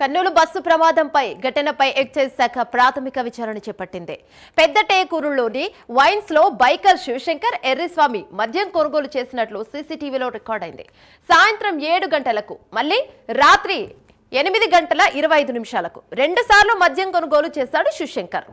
Kurnool bus ప్రమాదంపై ఘటనపై excise శాఖ ప్రాథమిక విచారణ చేపట్టింది. పెద్ద టేకూరులోని వైన్స్లో బైకర్ శివశంకర్ ఎర్రిస్వామి మద్యం కొనుగోలు చేసినట్లు సీసీటీవీలో రికార్డైంది సాయంత్రం ఏడు గంటలకు మళ్ళీ రాత్రి ఎనిమిది గంటల ఇరవై ఐదు నిమిషాలకు రెండు సార్లు మద్యం కొనుగోలు చేశాడు శివశంకర్.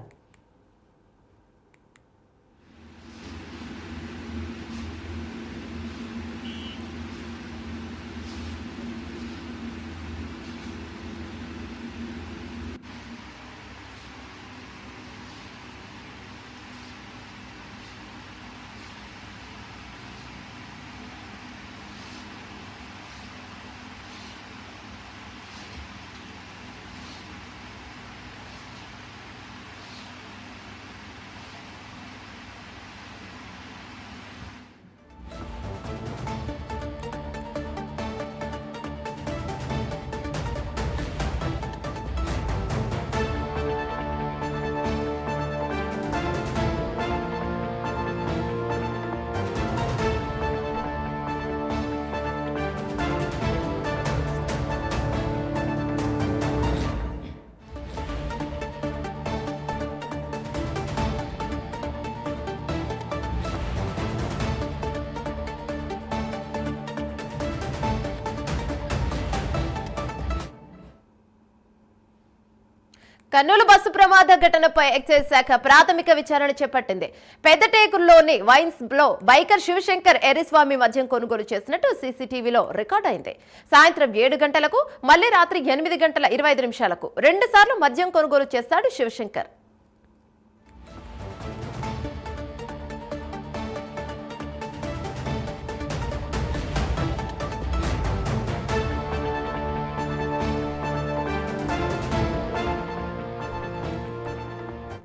కర్నూలు బస్సు ప్రమాద ఘటనపై ఎక్సైజ్ శాఖ ప్రాథమిక విచారణ చేపట్టింది. పెద్దటేకుల్లోని వైన్స్లో బైకర్ శివశంకర్ ఎర్రిస్వామి మద్యం కొనుగోలు చేసినట్టు సీసీటీవీలో రికార్డ్ అయింది. సాయంత్రం ఏడు గంటలకు మళ్ళీ రాత్రి ఎనిమిది గంటల ఇరవై ఐదు నిమిషాలకు రెండుసార్లు మద్యం కొనుగోలు చేస్తాడు శివశంకర్.